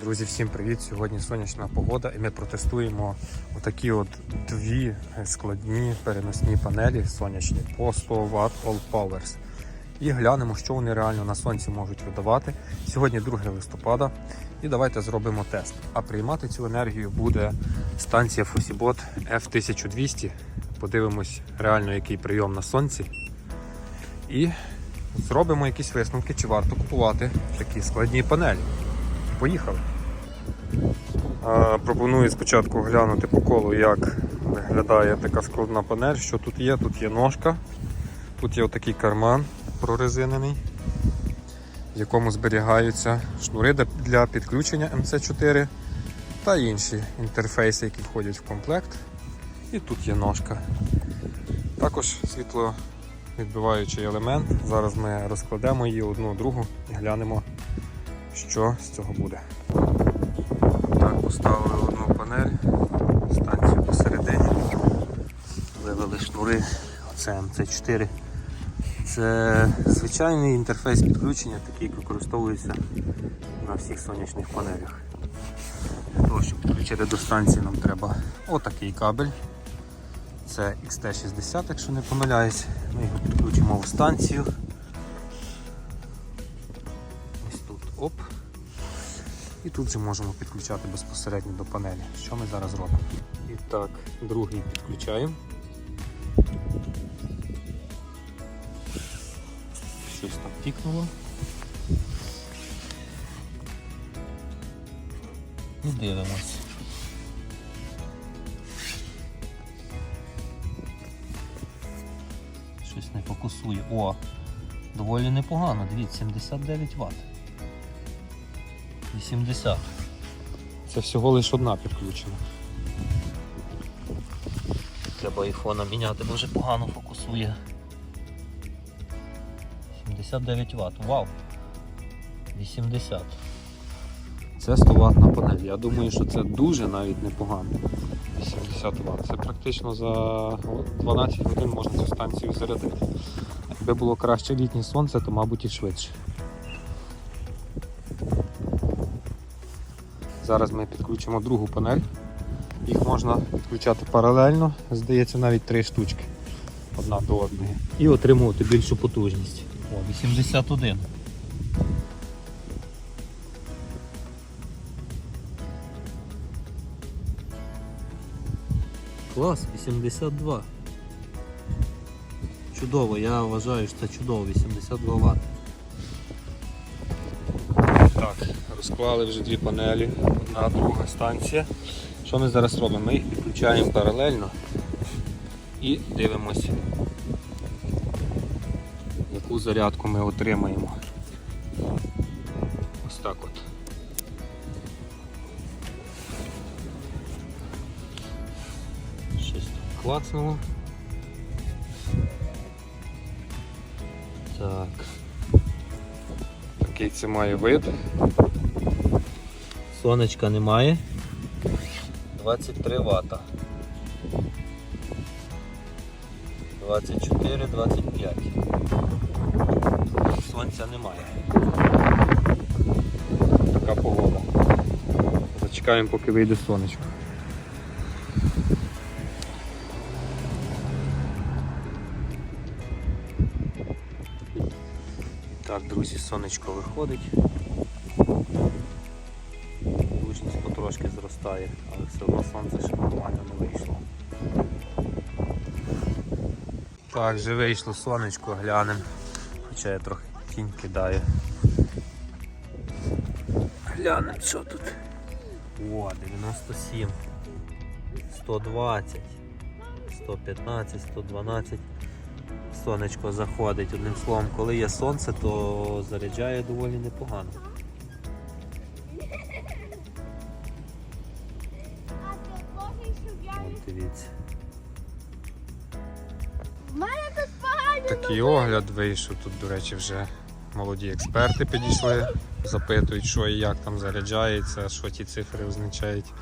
Друзі, всім привіт! Сьогодні сонячна погода і ми протестуємо отакі от дві складні переносні панелі сонячні по 100 Вт All Powers. І глянемо, що вони реально на сонці можуть видавати. Сьогодні 2 листопада. І давайте зробимо тест. А приймати цю енергію буде станція Fosibot F1200. Подивимось реально, який прийом на сонці. І зробимо якісь висновки, чи варто купувати такі складні панелі. Поїхали. Пропоную спочатку глянути по колу, як виглядає така складна панель. Що тут є? Тут є ножка, тут є отакий карман прорезинений, в якому зберігаються шнури для- підключення МЦ4 та інші інтерфейси, які входять в комплект. І тут є ножка. Також світловідбиваючий елемент. Зараз ми розкладемо її одну другу і глянемо, що з цього буде. Так, поставили одну панель, станцію посередині, вивели шнури, оце МЦ4. Це звичайний інтерфейс підключення, такий, використовується на всіх сонячних панелях. Для того, щоб підключити до станції, нам треба отакий кабель. Це XT60, якщо не помиляюсь. Ми його підключимо в станцію. Оп. І тут же можемо підключати безпосередньо до панелі. Що ми зараз робимо? І так, другий підключаємо. Щось там пікнуло. І дивимось. Щось не фокусує. О! Доволі непогано, дивіться, 79 Вт. 80. Це всього лише одна підключена. Треба айфона міняти, бо вже погано фокусує. 79 Вт. Вау! 80. Це 100 ватна панель. Я думаю, що це дуже навіть непогано. 80 Вт. Це практично за 12 годин можна цю станцію зарядити. Якби було краще літнє сонце, то мабуть і швидше. Зараз ми підключимо другу панель. Їх можна підключати паралельно, здається, навіть три штучки одна до одної. І отримувати більшу потужність. О, 81. Клас, 82. Чудово, я вважаю, що це чудово, 82 Вт. Так, розклали вже дві панелі, одна друга станція. Що ми зараз робимо? Ми їх підключаємо паралельно і дивимося, яку зарядку ми отримаємо. Ось так от. Щось там клацнуло. Так. Такий це має вид. Сонечка немає. 23 Вт. 24, 25. Сонця немає. Така погода. Зачекаємо, поки вийде сонечко. Так, друзі, сонечко виходить. Зростає, але все одно сонце ще нормально не вийшло. Так, вже вийшло сонечко, глянемо. Хоча я трохи тінь кидаю. Глянемо, що тут. О, 97, 120, 115, 112. Сонечко заходить. Одним словом, коли є сонце, то заряджає доволі непогано. Дивіться. В мене тут погані Такий огляд вийшов. Тут, до речі, вже молоді експерти підійшли, запитують, що і як там заряджається, що ті цифри означають.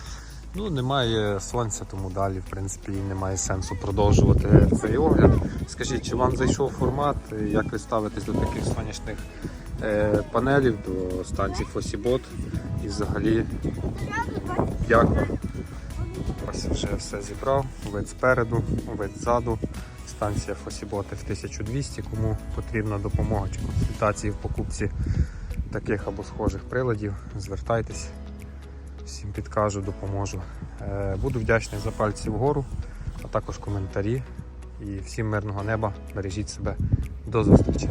Ну, немає сонця, тому далі, в принципі, і немає сенсу продовжувати цей огляд. Скажіть, чи вам зайшов формат, як ви ставитесь до таких сонячних е, панелів до станції Фосібот. І взагалі дякую. Ось вже все зібрав. Вид спереду, вид ззаду. Станція Фосіботи в 1200. Кому потрібна допомога чи консультації в покупці таких або схожих приладів, звертайтесь. Всім підкажу, допоможу. Е, Буду вдячний за пальці вгору, а також коментарі. І всім мирного неба. Бережіть себе. До зустрічі!